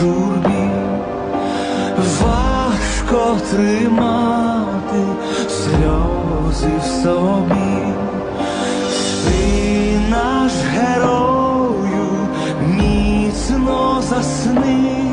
журбі, важко тримати сльози в собі, ти наш герою міцно засни.